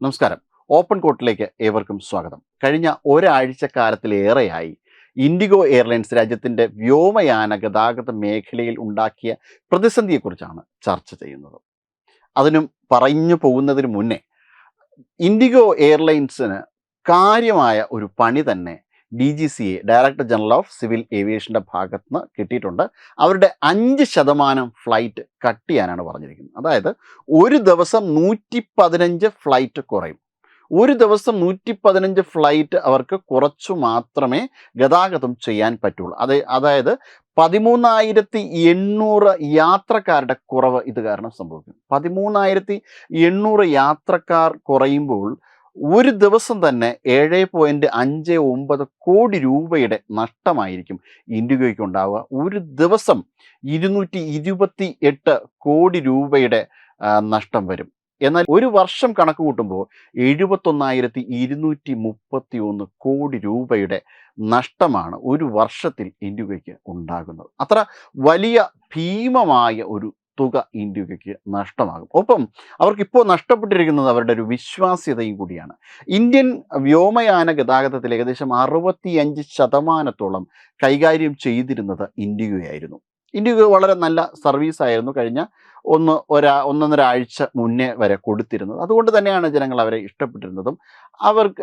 നമസ്കാരം. ഓപ്പൺ കോട്ടിലേക്ക് ഏവർക്കും സ്വാഗതം. കഴിഞ്ഞ ഒരാഴ്ച കാലത്തിലേറെയായി ഇൻഡിഗോ എയർലൈൻസ് രാജ്യത്തിന്റെ വ്യോമയാന ഗതാഗത മേഖലയിൽ ഉണ്ടാക്കിയ പ്രതിസന്ധിയെക്കുറിച്ചാണ് ചർച്ച ചെയ്യുന്നത്. അതിനും പറഞ്ഞു പോകുന്നതിന് മുന്നേ ഇൻഡിഗോ എയർലൈൻസിന് കാര്യമായ ഒരു പണി തന്നെ D G C A director general of civil ഏവിയേഷന്റെ ഭാഗത്ത് നിന്ന് കിട്ടിയിട്ടുണ്ട്. അവരുടെ അഞ്ച് ശതമാനം ഫ്ലൈറ്റ് കട്ട് ചെയ്യാനാണ് പറഞ്ഞിരിക്കുന്നത്. അതായത് ഒരു ദിവസം നൂറ്റി പതിനഞ്ച് ഫ്ലൈറ്റ് കുറയും. ഒരു ദിവസം നൂറ്റി പതിനഞ്ച് ഫ്ലൈറ്റ് അവർക്ക് കുറച്ചു മാത്രമേ ഗതാഗതം ചെയ്യാൻ പറ്റുള്ളൂ. അത് അതായത് പതിമൂന്നായിരത്തി എണ്ണൂറ് യാത്രക്കാരുടെ കുറവ് ഇത് കാരണം സംഭവിക്കും പതിമൂന്നായിരത്തി എണ്ണൂറ് യാത്രക്കാർ കുറയുമ്പോൾ ഒരു ദിവസം തന്നെ ഏഴ് പോയിന്റ് അഞ്ച് ഒമ്പത് കോടി രൂപയുടെ നഷ്ടമായിരിക്കും ഇൻഡിഗോയ്ക്ക് ഉണ്ടാവുക. ഒരു ദിവസം ഇരുന്നൂറ്റി ഇരുപത്തി എട്ട് കോടി രൂപയുടെ നഷ്ടം വരും. എന്നാൽ ഒരു വർഷം കണക്ക് കൂട്ടുമ്പോൾ എഴുപത്തൊന്നായിരത്തി ഇരുന്നൂറ്റി മുപ്പത്തി ഒന്ന് കോടി രൂപയുടെ നഷ്ടമാണ് ഒരു വർഷത്തിൽ ഇൻഡിഗോയ്ക്ക് ഉണ്ടാകുന്നത്. അത്ര വലിയ ഭീമമായ ഒരു തുക ഇന്ത്യയ്ക്ക് നഷ്ടമാകും. ഒപ്പം അവർക്ക് ഇപ്പോൾ നഷ്ടപ്പെട്ടിരിക്കുന്നത് അവരുടെ ഒരു വിശ്വാസ്യതയും കൂടിയാണ്. ഇന്ത്യൻ വ്യോമയാന ഗതാഗതത്തിൽ ഏകദേശം അറുപത്തിയഞ്ച് ശതമാനത്തോളം കൈകാര്യം ചെയ്തിരുന്നത് ഇൻഡിഗോയായിരുന്നു ഇൻഡിഗോ വളരെ നല്ല സർവീസ് ആയിരുന്നു കഴിഞ്ഞ ഒന്ന് ഒരാ ഒന്നൊന്നര ആഴ്ച മുന്നേ വരെ കൊടുത്തിരുന്നത്. അതുകൊണ്ട് തന്നെയാണ് ജനങ്ങൾ അവരെ ഇഷ്ടപ്പെട്ടിരുന്നതും അവർക്ക്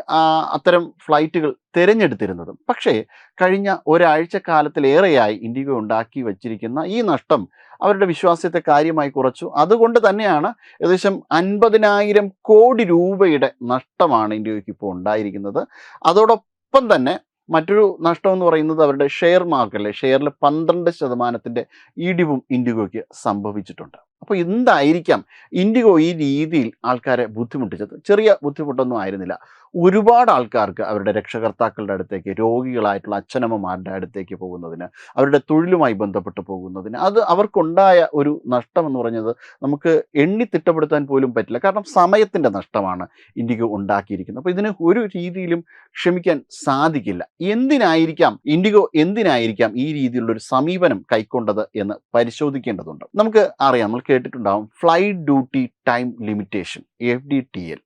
അത്തരം ഫ്ലൈറ്റുകൾ തിരഞ്ഞെടുത്തിരുന്നതും. പക്ഷേ കഴിഞ്ഞ ഒരാഴ്ച കാലത്തിലേറെയായി ഇൻഡിഗോ ഉണ്ടാക്കി വച്ചിരിക്കുന്ന ഈ നഷ്ടം അവരുടെ വിശ്വാസ്യത്തെ കാര്യമായി കുറച്ചു. അതുകൊണ്ട് തന്നെയാണ് ഏകദേശം അൻപതിനായിരം കോടി രൂപയുടെ നഷ്ടമാണ് ഇൻഡിഗോയ്ക്ക് ഇപ്പോൾ ഉണ്ടായിരിക്കുന്നത്. അതോടൊപ്പം തന്നെ മറ്റൊരു നഷ്ടം എന്ന് പറയുന്നത് അവരുടെ ഷെയർ മാർക്കറ്റിലെ ഷെയറിൽ പന്ത്രണ്ട് ശതമാനത്തിന്റെ ഇടിവും ഇൻഡിഗോയ്ക്ക് സംഭവിച്ചിട്ടുണ്ട്. അപ്പോൾ എന്തായിരിക്കാം? ഇൻഡിഗോ ഈ രീതിയിൽ ആൾക്കാരെ ബുദ്ധിമുട്ടിച്ചത്? ചെറിയ ബുദ്ധിമുട്ടൊന്നും ആയിരുന്നില്ല. ഒരുപാട് ആൾക്കാർക്ക് അവരുടെ രക്ഷകർത്താക്കളുടെ അടുത്തേക്ക് രോഗികളായിട്ടുള്ള അച്ഛനമ്മമാരുടെ അടുത്തേക്ക് പോകുന്നതിന് അവരുടെ തൊഴിലുമായി ബന്ധപ്പെട്ട് പോകുന്നതിന് അത് അവർക്കുണ്ടായ ഒരു നഷ്ടം എന്ന് പറഞ്ഞത് നമുക്ക് എണ്ണി തിട്ടപ്പെടുത്താൻ പോലും പറ്റില്ല. കാരണം സമയത്തിന്റെ നഷ്ടമാണ് ഇൻഡിഗോ ഉണ്ടാക്കിയിരിക്കുന്നത്. അപ്പോൾ ഇതിന് ഒരു രീതിയിലും ക്ഷമിക്കാൻ സാധിക്കില്ല. എന്തിനായിരിക്കാം? ഇൻഡിഗോ എന്തിനായിരിക്കാം ഈ രീതിയിലുള്ള ഒരു സമീപനം കൈക്കൊണ്ടത് എന്ന് പരിശോധിക്കേണ്ടതുണ്ട്. നമുക്ക് അറിയാം. നമ്മൾ കേട്ടിട്ടുണ്ടാവും. Flight duty time limitation F D T L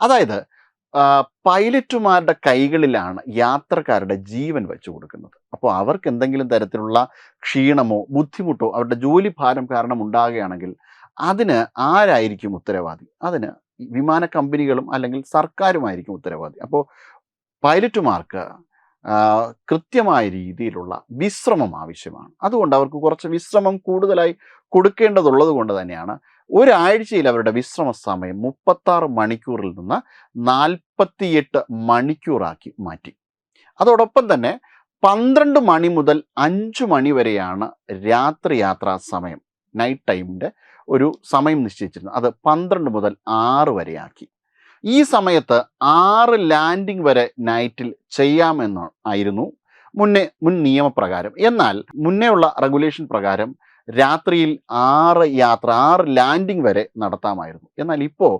അതായത് പൈലറ്റുമാരുടെ കൈകളിലാണ് യാത്രക്കാരുടെ ജീവൻ വെച്ചു കൊടുക്കുന്നത്. അപ്പോൾ അവർക്ക് എന്തെങ്കിലും തരത്തിലുള്ള ക്ഷീണമോ ബുദ്ധിമുട്ടോ അവരുടെ ജോലി ഭാരം കാരണം ഉണ്ടാകുകയാണെങ്കിൽ അതിന് ആരായിരിക്കും ഉത്തരവാദി? അതിന് വിമാന കമ്പനികളും അല്ലെങ്കിൽ സർക്കാരുമായിരിക്കും ഉത്തരവാദി. അപ്പോൾ പൈലറ്റുമാർക്ക് കൃത്യമായ രീതിയിലുള്ള വിശ്രമം ആവശ്യമാണ്. അതുകൊണ്ട് അവർക്ക് കുറച്ച് വിശ്രമം കൂടുതലായി കൊടുക്കേണ്ടതുള്ളത് കൊണ്ട് തന്നെയാണ് ഒരാഴ്ചയിൽ അവരുടെ വിശ്രമ സമയം മുപ്പത്താറ് മണിക്കൂറിൽ നിന്ന് നാൽപ്പത്തിയെട്ട് മണിക്കൂറാക്കി മാറ്റി. അതോടൊപ്പം തന്നെ പന്ത്രണ്ട് മണി മുതൽ അഞ്ച് മണി വരെയാണ് രാത്രി യാത്രാ സമയം നൈറ്റ് ടൈമിന്റെ ഒരു സമയം നിശ്ചയിച്ചിരുന്നത്. അത് പന്ത്രണ്ട് മുതൽ ആറ് വരെയാക്കി. ഈ സമയത്ത് ആറ് ലാൻഡിംഗ് വരെ നൈറ്റിൽ ചെയ്യാമെന്ന് ആയിരുന്നു മുന്നേ മുൻ നിയമപ്രകാരം. എന്നാൽ മുന്നേ ഉള്ള റെഗുലേഷൻ പ്രകാരം രാത്രിയിൽ ആറ് യാത്ര ആറ് ലാൻഡിംഗ് വരെ നടത്താമായിരുന്നു. എന്നാൽ ഇപ്പോൾ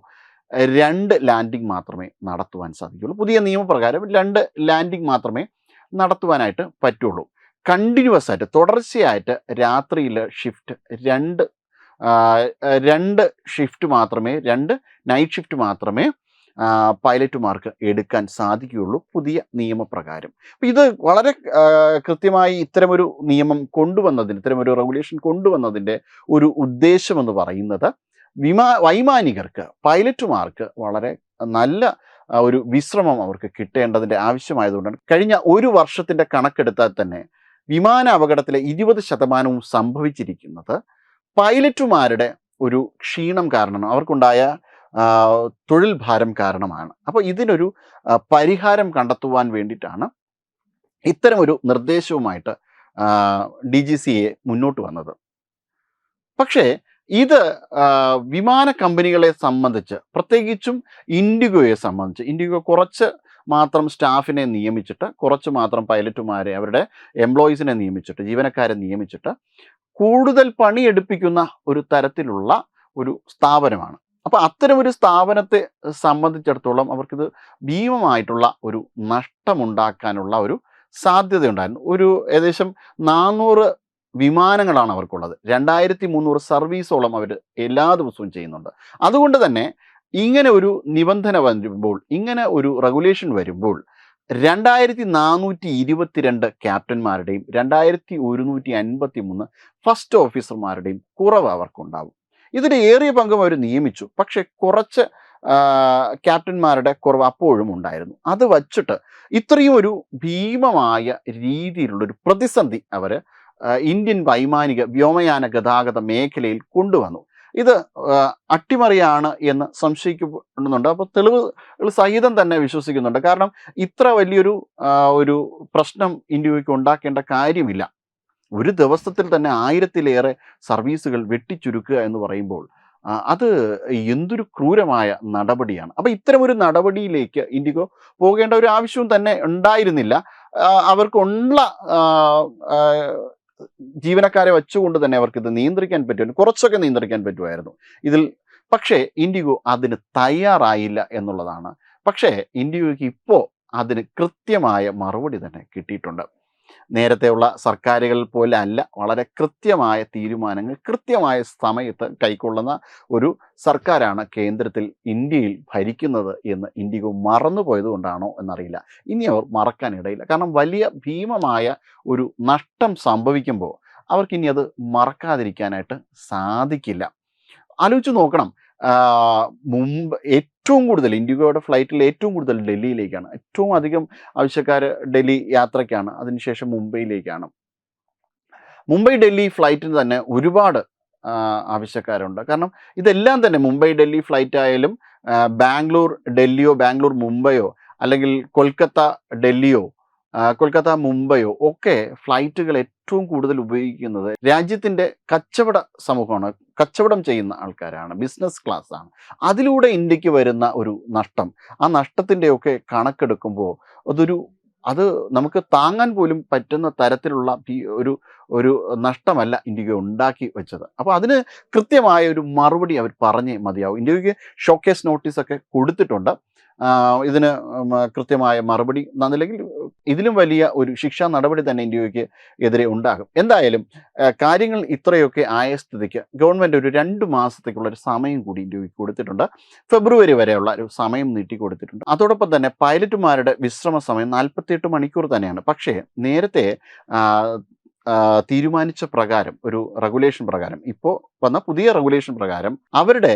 രണ്ട് ലാൻഡിംഗ് മാത്രമേ നടത്തുവാൻ സാധിക്കുള്ളൂ. പുതിയ നിയമപ്രകാരം രണ്ട് ലാൻഡിംഗ് മാത്രമേ നടത്തുവാനായിട്ട് പറ്റുള്ളൂ. കണ്ടിന്യൂസ് ആയിട്ട് തുടർച്ചയായിട്ട് രാത്രിയിൽ ഷിഫ്റ്റ് രണ്ട് രണ്ട് ഷിഫ്റ്റ് മാത്രമേ രണ്ട് നൈറ്റ് ഷിഫ്റ്റ് മാത്രമേ പൈലറ്റുമാർക്ക് എടുക്കാൻ സാധിക്കുകയുള്ളൂ പുതിയ നിയമപ്രകാരം. ഇത് വളരെ കൃത്യമായി ഇത്തരമൊരു നിയമം കൊണ്ടുവന്നതിന് ഇത്തരമൊരു റെഗുലേഷൻ കൊണ്ടുവന്നതിന്റെ ഒരു ഉദ്ദേശമെന്ന് പറയുന്നത് വിമാ വൈമാനികർക്ക് പൈലറ്റുമാർക്ക് വളരെ നല്ല ഒരു വിശ്രമം അവർക്ക് കിട്ടേണ്ടതിന്റെ ആവശ്യമായതുകൊണ്ടാണ്. കഴിഞ്ഞ ഒരു വർഷത്തിന്റെ കണക്കെടുത്താൽ തന്നെ വിമാന അപകടത്തിലെ ഇരുപത് ശതമാനവും സംഭവിച്ചിരിക്കുന്നത് പൈലറ്റുമാരുടെ ഒരു ക്ഷീണം കാരണമാണ്. അവർക്കുണ്ടായ തൊഴിൽ ഭാരം കാരണമാണ്. അപ്പോൾ ഇതിനൊരു പരിഹാരം കണ്ടെത്തുവാൻ വേണ്ടിയിട്ടാണ് ഇത്തരമൊരു നിർദ്ദേശവുമായിട്ട് ഡി ജി സി എ മുന്നോട്ട് വന്നത്. പക്ഷേ ഇത് വിമാന കമ്പനികളെ സംബന്ധിച്ച് പ്രത്യേകിച്ചും ഇൻഡിഗോയെ സംബന്ധിച്ച് ഇൻഡിഗോ കുറച്ച് മാത്രം സ്റ്റാഫിനെ നിയമിച്ചിട്ട് കുറച്ച് മാത്രം പൈലറ്റുമാരെ അവരുടെ എംപ്ലോയീസിനെ നിയമിച്ചിട്ട് ജീവനക്കാരെ നിയമിച്ചിട്ട് കൂടുതൽ പണിയെടുപ്പിക്കുന്ന ഒരു തരത്തിലുള്ള ഒരു സ്ഥാപനമാണ്. അപ്പോൾ അത്തരം ഒരു സ്ഥാപനത്തെ സംബന്ധിച്ചിടത്തോളം അവർക്കിത് ഭീമമായിട്ടുള്ള ഒരു നഷ്ടമുണ്ടാക്കാനുള്ള ഒരു സാധ്യതയുണ്ടായിരുന്നു. ഒരു ഏകദേശം നാനൂറ് വിമാനങ്ങളാണ് അവർക്കുള്ളത്. രണ്ടായിരത്തി മുന്നൂറ് സർവീസോളം അവർ എല്ലാ ദിവസവും ചെയ്യുന്നുണ്ട്. അതുകൊണ്ട് തന്നെ ഇങ്ങനെ ഒരു നിബന്ധന വരുമ്പോൾ ഇങ്ങനെ ഒരു റെഗുലേഷൻ വരുമ്പോൾ രണ്ടായിരത്തി നാനൂറ്റി ഇരുപത്തിരണ്ട് ക്യാപ്റ്റന്മാരുടെയും രണ്ടായിരത്തി ഒരുന്നൂറ്റി അൻപത്തി മൂന്ന് ഫസ്റ്റ് ഓഫീസർമാരുടെയും കുറവ് അവർക്കുണ്ടാവും. ഇതിന് ഏറിയ പങ്കും അവർ നിയമിച്ചു. പക്ഷേ കുറച്ച് ക്യാപ്റ്റന്മാരുടെ കുറവ് അപ്പോഴും ഉണ്ടായിരുന്നു. അത് വച്ചിട്ട് ഇത്രയും ഒരു ഭീമമായ രീതിയിലുള്ളൊരു പ്രതിസന്ധി അവർ ഇന്ത്യൻ വൈമാനിക വ്യോമയാന ഗതാഗത മേഖലയിൽ കൊണ്ടുവന്നു. ഇത് അട്ടിമറിയാണ് എന്ന് സംശയിക്കപ്പെടുന്നുണ്ട്. അപ്പോൾ തെളിവുകൾ സഹിതം തന്നെ വിശ്വസിക്കുന്നുണ്ട്. കാരണം ഇത്ര വലിയൊരു ഒരു പ്രശ്നം ഇന്ത്യയ്ക്ക് ഉണ്ടാക്കേണ്ട കാര്യമില്ല. ഒരു ദിവസത്തിൽ തന്നെ ആയിരത്തിലേറെ സർവീസുകൾ വെട്ടിച്ചുരുക്കുക എന്ന് പറയുമ്പോൾ അത് എന്തൊരു ക്രൂരമായ നടപടിയാണ്. അപ്പോൾ ഇത്തരമൊരു നടപടിയിലേക്ക് ഇൻഡിഗോ പോകേണ്ട ഒരു ആവശ്യവും തന്നെ ഉണ്ടായിരുന്നില്ല. അവർക്കുള്ള ജീവനക്കാരെ വെച്ചുകൊണ്ട് തന്നെ അവർക്ക് ഇത് നിയന്ത്രിക്കാൻ പറ്റുമായിരുന്നു. കുറച്ചൊക്കെ നിയന്ത്രിക്കാൻ പറ്റുമായിരുന്നു. ഇതിൽ പക്ഷേ ഇൻഡിഗോ അതിന് തയ്യാറായില്ല എന്നുള്ളതാണ്. പക്ഷേ ഇൻഡിഗോയ്ക്ക് ഇപ്പോൾ അതിന് കൃത്യമായ മറുപടി തന്നെ കിട്ടിയിട്ടുണ്ട്. നേരത്തെയുള്ള സർക്കാരുകൾ പോലെ അല്ല വളരെ കൃത്യമായ തീരുമാനങ്ങൾ കൃത്യമായ സമയത്ത് കൈക്കൊള്ളുന്ന ഒരു സർക്കാരാണ് കേന്ദ്രത്തിൽ ഇന്ത്യയിൽ ഭരിക്കുന്നത് എന്ന് ഇന്ത്യയ്ക്ക് മറന്നുപോയത് കൊണ്ടാണോ എന്നറിയില്ല. ഇനി അവർ മറക്കാനിടയില്ല കാരണം വലിയ ഭീമമായ ഒരു നഷ്ടം സംഭവിക്കുമ്പോൾ അവർക്ക് ഇനി അത് മറക്കാതിരിക്കാനായിട്ട് സാധിക്കില്ല. ആലോചിച്ച് നോക്കണം. മുമ്പ് ഏറ്റവും കൂടുതൽ ഇൻഡിഗോയുടെ ഫ്ലൈറ്റിൽ ഏറ്റവും കൂടുതൽ ഡൽഹിയിലേക്കാണ്. ഏറ്റവും അധികം ആവശ്യക്കാർ ഡൽഹി യാത്രയ്ക്കാണ് അതിനുശേഷം മുംബൈയിലേക്കാണ്. മുംബൈ ഡൽഹി ഫ്ലൈറ്റിന് തന്നെ ഒരുപാട് ആവശ്യക്കാരുണ്ട്. കാരണം ഇതെല്ലാം തന്നെ മുംബൈ ഡൽഹി ഫ്ലൈറ്റ് ആയാലും ബാംഗ്ലൂർ ഡൽഹിയോ ബാംഗ്ലൂർ മുംബൈയോ അല്ലെങ്കിൽ കൊൽക്കത്ത ഡൽഹിയോ കൊൽക്കത്ത മുംബൈയോ ഒക്കെ ഫ്ലൈറ്റുകൾ ഏറ്റവും കൂടുതൽ ഉപയോഗിക്കുന്നത് രാജ്യത്തിന്റെ കച്ചവട സമൂഹമാണ്. കച്ചവടം ചെയ്യുന്ന ആൾക്കാരാണ്. ബിസിനസ് ക്ലാസ് ആണ്. അതിലൂടെ ഇന്ത്യയ്ക്ക് വരുന്ന ഒരു നഷ്ടം. ആ നഷ്ടത്തിന്റെയൊക്കെ കണക്കെടുക്കുമ്പോൾ അതൊരു അത് നമുക്ക് താങ്ങാൻ പോലും പറ്റുന്ന തരത്തിലുള്ള ഒരു ഒരു നഷ്ടമല്ല ഇന്ത്യയ്ക്ക് ഉണ്ടാക്കി വെച്ചത്. അപ്പോൾ അതിന് കൃത്യമായ ഒരു മറുപടി അവർ പറഞ്ഞേ മതിയാവും. ഇന്ത്യയ്ക്ക് ഷോക്കേസ് നോട്ടീസൊക്കെ കൊടുത്തിട്ടുണ്ട്. ഇതിന് കൃത്യമായ മറുപടി നന്നില്ലെങ്കിൽ ഇതിലും വലിയ ഒരു ശിക്ഷാ നടപടി തന്നെ ഇന്ത്യയ്ക്ക് എതിരെ ഉണ്ടാകും. എന്തായാലും കാര്യങ്ങൾ ഇത്രയൊക്കെ ആയ സ്ഥിതിക്ക് ഗവൺമെന്റ് ഒരു രണ്ട് മാസത്തേക്കുള്ള ഒരു സമയം കൂടി ഇന്ത്യയ്ക്ക് കൊടുത്തിട്ടുണ്ട്. ഫെബ്രുവരി വരെയുള്ള ഒരു സമയം നീട്ടി കൊടുത്തിട്ടുണ്ട്. അതോടൊപ്പം തന്നെ പൈലറ്റുമാരുടെ വിശ്രമ സമയം നാൽപ്പത്തിയെട്ട് മണിക്കൂർ തന്നെയാണ്. പക്ഷേ നേരത്തെ തീരുമാനിച്ച പ്രകാരം ഒരു റെഗുലേഷൻ പ്രകാരം ഇപ്പോൾ വന്ന പുതിയ റെഗുലേഷൻ പ്രകാരം അവരുടെ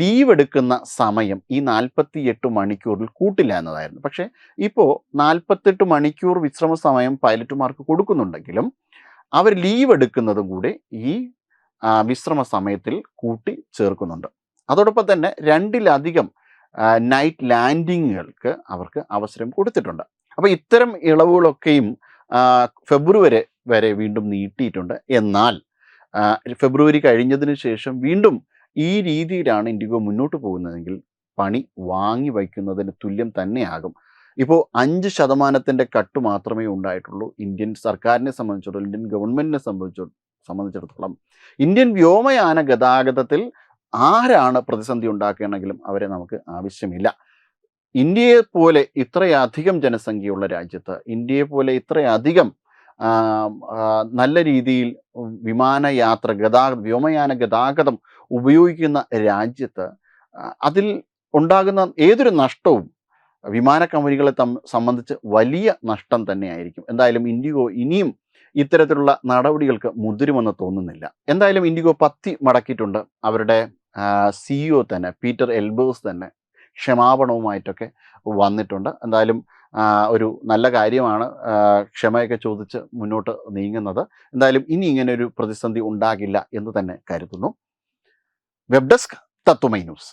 ലീവ് എടുക്കുന്ന സമയം ഈ നാൽപ്പത്തി എട്ട് മണിക്കൂറിൽ കൂട്ടില്ല എന്നതായിരുന്നു. പക്ഷേ ഇപ്പോൾ നാൽപ്പത്തെട്ട് മണിക്കൂർ വിശ്രമ സമയം പൈലറ്റുമാർക്ക് കൊടുക്കുന്നുണ്ടെങ്കിലും അവർ ലീവ് എടുക്കുന്നതും കൂടി ഈ വിശ്രമ സമയത്തിൽ കൂട്ടി ചേർക്കുന്നുണ്ട്. അതോടൊപ്പം തന്നെ രണ്ടിലധികം നൈറ്റ് ലാൻഡിങ്ങുകൾക്ക് അവർക്ക് അവസരം കൊടുത്തിട്ടുണ്ട്. അപ്പോൾ ഇത്തരം ഇളവുകളൊക്കെയും ഫെബ്രുവരി വരെ വീണ്ടും നീട്ടിയിട്ടുണ്ട്. എന്നാൽ ഫെബ്രുവരി കഴിഞ്ഞതിന് ശേഷം വീണ്ടും ഈ രീതിയിലാണ് ഇൻഡിഗോ മുന്നോട്ട് പോകുന്നതെങ്കിൽ പണി വാങ്ങി വയ്ക്കുന്നതിന് തുല്യം തന്നെയാകും. ഇപ്പോൾ അഞ്ച് ശതമാനത്തിന്റെ കട്ട് മാത്രമേ ഉണ്ടായിട്ടുള്ളൂ ഇന്ത്യൻ സർക്കാരിനെ സംബന്ധിച്ചിടത്തോളം ഇന്ത്യൻ ഗവൺമെന്റിനെ സംബന്ധിച്ചോ സംബന്ധിച്ചിടത്തോളം. ഇന്ത്യൻ വ്യോമയാന ഗതാഗതത്തിൽ ആരാണ് പ്രതിസന്ധി ഉണ്ടാക്കുകയാണെങ്കിലും അവരെ നമുക്ക് ആവശ്യമില്ല. ഇന്ത്യയെ പോലെ ഇത്രയധികം ജനസംഖ്യയുള്ള രാജ്യത്ത് ഇന്ത്യയെ പോലെ ഇത്രയധികം നല്ല രീതിയിൽ വിമാനയാത്ര ഗതാഗതം വ്യോമയാന ഗതാഗതം ഉപയോഗിക്കുന്ന രാജ്യത്ത് അതിൽ ഉണ്ടാകുന്ന ഏതൊരു നഷ്ടവും വിമാന കമ്പനികളെ തം സംബന്ധിച്ച് വലിയ നഷ്ടം തന്നെയായിരിക്കും. എന്തായാലും ഇൻഡിഗോ ഇനിയും ഇത്തരത്തിലുള്ള നടപടികൾക്ക് മുതിരുമെന്ന് തോന്നുന്നില്ല. എന്തായാലും ഇൻഡിഗോ പത്തി മടക്കിയിട്ടുണ്ട്. അവരുടെ സിഇഒ തന്നെ പീറ്റർ എൽബേഴ്സ് തന്നെ ക്ഷമാപണവുമായിട്ടൊക്കെ വന്നിട്ടുണ്ട്. എന്തായാലും ഒരു നല്ല കാര്യമാണ് ക്ഷമയൊക്കെ ചോദിച്ച് മുന്നോട്ട് നീങ്ങുന്നത്. എന്തായാലും ഇനി ഇങ്ങനെ ഒരു പ്രതിസന്ധി ഉണ്ടാകില്ല എന്ന് തന്നെ കരുതുന്നു. Web desk Tatwamayi news.